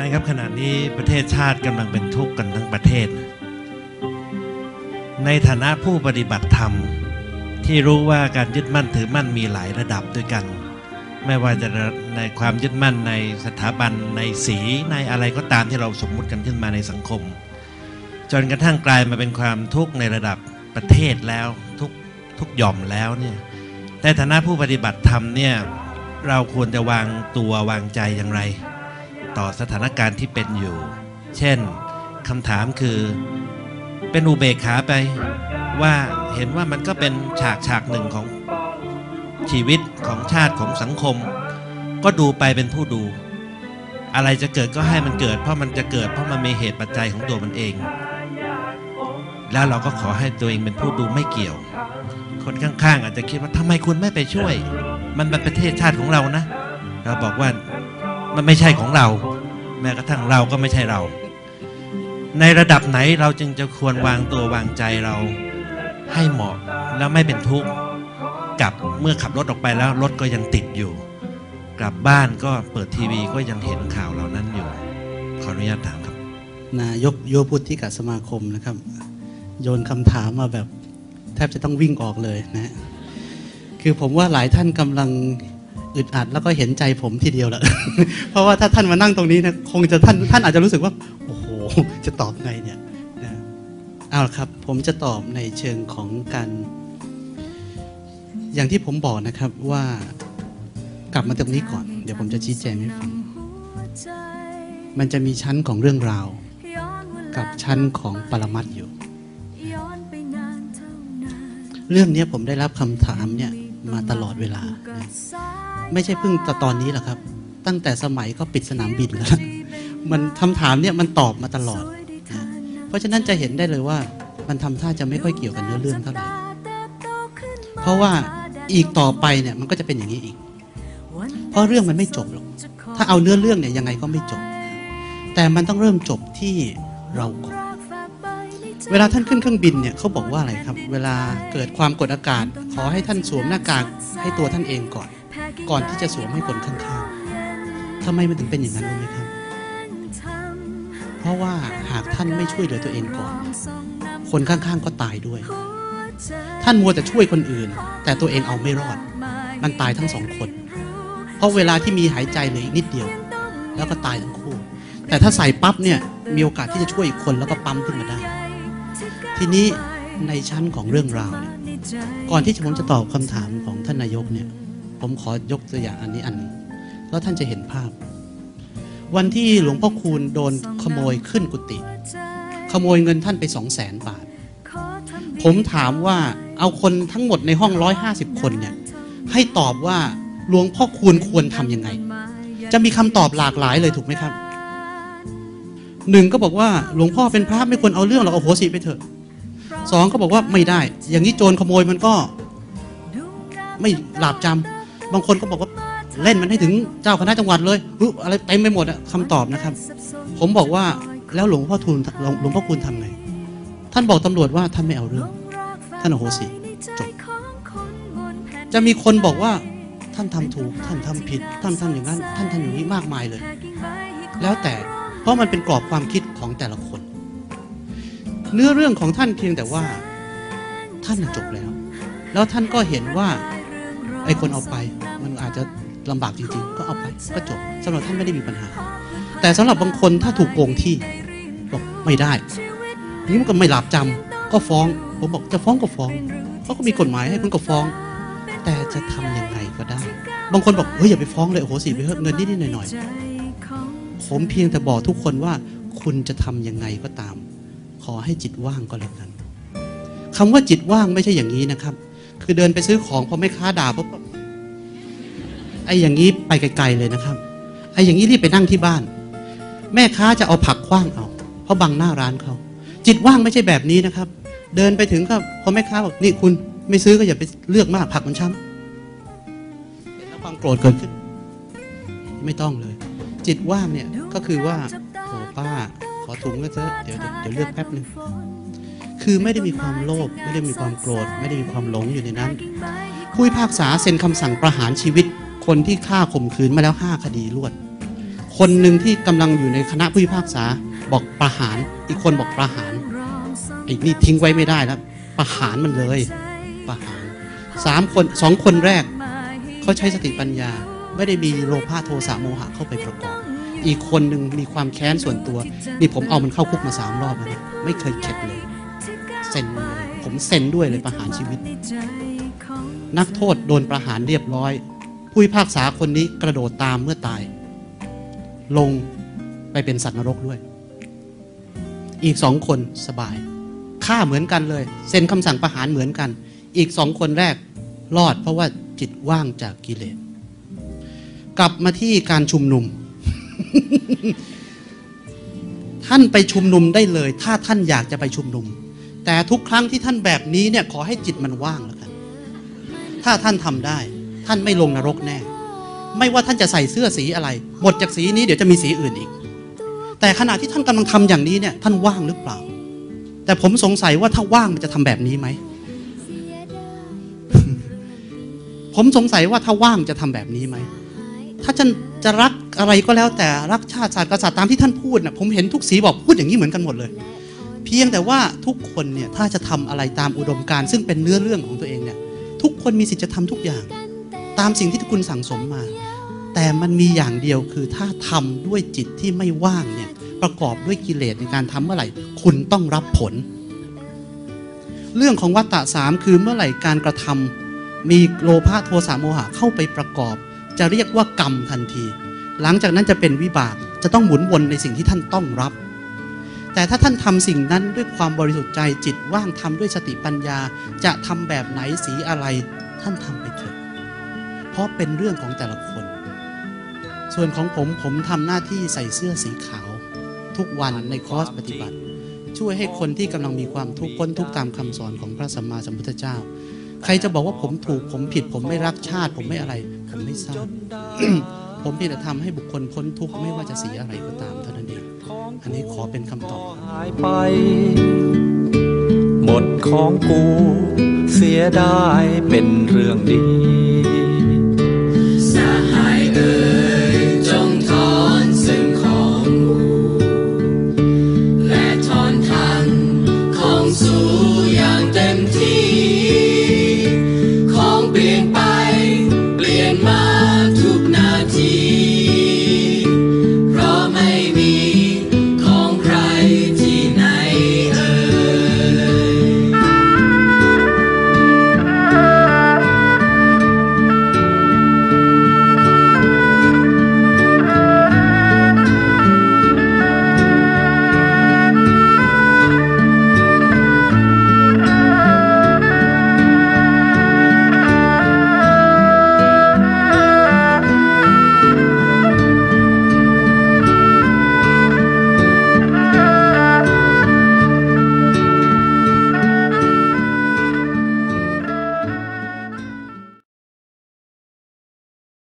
จารย์ครับขณะนี้ประเทศชาติกำลังเป็นทุกข์กันทั้งประเทศ ในฐานะผู้ปฏิบัติธรรม ที่รู้ว่าการยึดมั่นถือมั่นมีหลายระดับด้วยกัน ไม่ว่าจะในความยึดมั่นในสถาบันในสีในอะไรก็ตามที่เราสมมุติกันขึ้นมาในสังคม จนกระทั่งกลายมาเป็นความทุกข์ในระดับประเทศแล้วทุกทุกหย่อมแล้วเนี่ยในฐานะผู้ปฏิบัติธรรมเนี่ยเราควรจะวางตัววางใจอย่างไร ต่อสถานการณ์ที่เป็นอยู่ เช่นคำถามคือเป็นอุเบกขาไปว่าเห็นว่ามันก็เป็นฉากฉากหนึ่งของชีวิตของชาติของสังคม ก็ดูไปเป็นผู้ดู อะไรจะเกิดก็ให้มันเกิด เพราะมันจะเกิดเพราะมันมีเหตุปัจจัยของตัวมันเอง แล้วเราก็ขอให้ตัวเองเป็นผู้ดูไม่เกี่ยว คนข้างๆ อาจจะคิดว่าทำไมคุณไม่ไปช่วย มันเป็นประเทศชาติของเรานะ เราบอกว่า มันไม่ใช่ของเรา แม้กระทั่งเราก็ไม่ใช่เรา ในระดับไหนเราจึงจะควรวางตัววางใจเราให้เหมาะแล้วไม่เป็นทุกข์กับเมื่อขับรถออกไปแล้วรถก็ยังติดอยู่ กลับบ้านก็เปิดทีวีก็ยังเห็นข่าวเหล่านั้นอยู่ ขออนุญาตถามครับ นายกโยพุทธิกสมาคมนะครับ โยนคำถามมาแบบ แทบจะต้องวิ่งออกเลยนะฮะคือผมว่าหลายท่านกำลัง อึดอัดแล้วก็เห็นใจผมทีเดียวแหละเพราะว่าถ้าท่านมานั่งตรงนี้นะคงจะท่านท่านอาจจะรู้สึกว่า โอ้โห จะตอบไงเนี่ยนะเอาละครับ ผมจะตอบในเชิงของการ อย่างที่ผมบอกนะครับว่ากลับมาตรงนี้ก่อน เดี๋ยวผมจะชี้แจงให้ฟัง มันจะมีชั้นของเรื่องราว กับชั้นของปรมัตอยู่ เรื่องนี้ผมได้รับคำถามเนี่ยมาตลอดเวลานะ ไม่ใช่เพิ่งตตอนนี้หรอกครับ ตั้งแต่สมัยก็ปิดสนามบินแล้วมันคำถามเนี่ยมันตอบมาตลอดนะเพราะฉะนั้นจะเห็นได้เลยว่ามันทำท่าจะไม่ค่อยเกี่ยวกับเนื้อเรื่องเท่าไหร่เพราะว่าอีกต่อไปเนี่ยมันก็จะเป็นอย่างนี้อีก เพราะเรื่องมันไม่จบหรอก ถ้าเอาเนื้อเรื่องเนี่ยยังไงก็ไม่จบ แต่มันต้องเริ่มจบที่เราก่อน เวลาท่านขึ้นเครื่องบินเนี่ยเขาบอกว่าอะไรครับ เวลาเกิดความกดอากาศ ขอให้ท่านสวมหน้ากากให้ตัวท่านเองก่อน ก่อนที่จะสวมให้คนข้างๆทำไมมันถึงเป็นอย่างนั้นรู้ไหมครับ เพราะว่าหากท่านไม่ช่วยเหลือตัวเองก่อน คนข้างๆก็ตายด้วย ท่านมัวแต่ช่วยคนอื่น แต่ตัวเองเอาไม่รอด มันตายทั้งสองคน เพราะเวลาที่มีหายใจเหลืออีกนิดเดียว แล้วก็ตายทั้งคู่ แต่ถ้าใส่ปั๊บเนี่ยมีโอกาสที่จะช่วยอีกคนแล้วก็ปั๊มขึ้นมาได้ ทีนี้ในชั้นของเรื่องราวเนี่ยก่อนที่ผมจะตอบคำถามของท่านนายกเนี่ย ผมขอยกตัวอย่างอันนี้อันนึงแล้วท่านจะเห็นภาพ วันที่หลวงพ่อคูณโดนขโมยขึ้นกุฏิขโมยเงินท่านไปสองแสนบาท ผมถามว่าเอาคนทั้งหมดในห้องร้อยห้าสิบคนเนี่ยให้ตอบว่าหลวงพ่อคูณควรทำยังไง จะมีคำตอบหลากหลายเลยถูกไหมครับหนึ่งก็บอกว่าหลวงพ่อเป็นพระไม่ควรเอาเรื่องหรอกเอาโหสิไปเถอะสองก็บอกว่าไม่ได้ อย่างนี้โจรขโมยมันก็ ไม่หลาบจำ บางคนก็บอกว่าเล่นมันให้ถึงเจ้าคณะจังหวัดเลยออะไรเต็มไปหมดอะคำตอบนะครับ ผมบอกว่าแล้วหลวงพ่อทูลหลวงพ่อคูณทำไง ท่านบอกตำรวจว่าท่านไม่เอาเรื่อง ท่านโอโหสิจบจะมีคนบอกว่าท่านทำถูก ท่านทำผิด ท่านทำอย่างนั้น ท่านทำอย่างนี้มากมายเลย แล้วแต่เพราะมันเป็นกรอบความคิดของแต่ละคน เนื้อเรื่องของท่านเพียงแต่ว่า ท่านจบแล้ว แล้วท่านก็เห็นว่า ไอ้คนเอาไป มันอาจจะลำบากจริง ๆ ก็เอาไปก็จบสำหรับท่านไม่ได้มีปัญหา แต่สำหรับบางคนถ้าถูกโกงที่บอกไม่ได้นี่มันก็ไม่หลับจำก็ฟ้องผมบอกจะฟ้องก็ฟ้องเขาก็มีกฎหมายให้คุณก็ฟ้อง แต่จะทำยังไงก็ได้ บางคนบอกเฮ้ยอย่าไปฟ้องเลยโอ้โหสิไปเถอะเงินนิดๆหน่อยๆผมเพียงแต่บอกทุกคนว่าคุณจะทำยังไงก็ตาม ขอให้จิตว่างก็แล้วกันคำว่าจิตว่างไม่ใช่อย่างนี้นะครับ คือเดินไปซื้อของพอไม่ค้าด่าปุ๊บไอ้อย่างนี้ไปไกลๆเลยนะครับ ไอ้อย่างนี้รีบไปนั่งที่บ้าน แม่ค้าจะเอาผักคว้างเอาเพราะบังหน้าร้านเขาจิตว่างไม่ใช่แบบนี้นะครับ เดินไปถึงก็พอแม่ค้าบอกนี่คุณไม่ซื้อก็อย่าไปเลือกมากผักมันช้ำเห็นแล้วความโกรธเกิดขึ้น ไม่ต้องเลย จิตว่างเนี่ยก็คือว่าโอ้ป้า ขอถุงก็เถอะเดี๋ยวเดี๋ยวเลือกแป๊บหนึ่ง คือไม่ได้มีความโลภไม่ได้มีความโกรธ ไม่ได้มีความหลงอยู่ในนั้น ผู้พิพากษาเซ็นคำสั่งประหารชีวิต คนที่ฆ่าข่มขืนมาแล้วห้าคดีรวดคคนหนึ่งที่กำลังอยู่ในคณะผู้พิพากษาบอกประหาร อีกคนบอกประหารไอ้นี่ทิ้งไว้ไม่ได้แล้วประหารมันเลยประหารสามคนสองคนแรก เขาใช้สติปัญญา ไม่ได้มีโลภะโทสะโมหะเข้าไปประกอบอีกคนหนึ่งมีความแค้นส่วนตัว นี่ผมเอามันเข้าคุกมาสามรอบแล้วนะไม่เคยเข็ดเลย เซ็นเลยผมเซ็นด้วยเลยประหารชีวิต นักโทษโดนประหารเรียบร้อย ผู้พิพากษาคนนี้กระโดดตามเมื่อตาย ลงไปเป็นสัตว์นรกด้วย อีกสองคนสบายฆ่าเหมือนกันเลย เซ็นคำสั่งประหารเหมือนกัน อีกสองคนแรกรอดเพราะว่าจิตว่างจากกิเลสกลับมาที่การชุมนุม ท่านไปชุมนุมได้เลย ถ้าท่านอยากจะไปชุมนุม แต่ทุกครั้งที่ท่านแบบนี้เนี่ยขอให้จิตมันว่างแล้วกันถ้าท่านทำได้ ท่านไม่ลงนรกแน่ ไม่ว่าท่านจะใส่เสื้อสีอะไร หมดจากสีนี้เดี๋ยวจะมีสีอื่นอีก แต่ขณะที่ท่านกำลังทำอย่างนี้เนี่ยท่านว่างหรือเปล่า แต่ผมสงสัยว่าถ้าว่างมันจะทำแบบนี้ไหมผมสงสัยว่าถ้าว่างจะทำแบบนี้ไหม ถ้าท่านจะรักอะไรก็แล้วแต่รักชาติศาสตร์กษัตริย์ตามที่ท่านพูดนะผมเห็นทุกสีบอกพูดอย่างนี้เหมือนกันหมดเลย พียงแต่ว่าทุกคนเนี่ยถ้าจะทำอะไรตามอุดมการณ์ซึ่งเป็นเนื้อเรื่องของตัวเองเนี่ยทุกคนมีสิทธิ์จะทำทุกอย่าง ตามสิ่งที่คุณสั่งสมมา แต่มันมีอย่างเดียวคือถ้าทำด้วยจิตที่ไม่ว่างเนี่ยประกอบด้วยกิเลสในการทำเมื่อไหร่ คุณต้องรับผล เรื่องของวัตตะสามคือเมื่อไหร่การกระทำมีโลภะโทสะโมหะเข้าไปประกอบ จะเรียกว่ากรรมทันที หลังจากนั้นจะเป็นวิบากจะต้องหมุนวนในสิ่งที่ท่านต้องรับ แต่ถ้าท่านทำสิ่งนั้นด้วยความบริสุทธิ์ใจจิตว่างทำด้วยสติปัญญา จะทำแบบไหนสีอะไร ท่านทำไปเถอะ เพราะเป็นเรื่องของแต่ละคน ส่วนของผมผมทำหน้าที่ใส่เสื้อสีขาว ทุกวันในคอร์สปฏิบัติ ช่วยให้คนที่กำลังมีความทุกข์พ้นทุกข์ตามคำสอนของพระสัมมาสัมพุทธเจ้า ใครจะบอกว่าผมถูกผมผิด ผมไม่รักชาติ ผมไม่อะไร ผมไม่ทราบผมเพียงแต่ทำให้บุคคลพ้นทุกข์ไม่ว่าจะสีอะไรก็ตามเท่านั้น อันนี้ขอเป็นคำตอบหายไป หมดของกู เสียได้เป็นเรื่องดี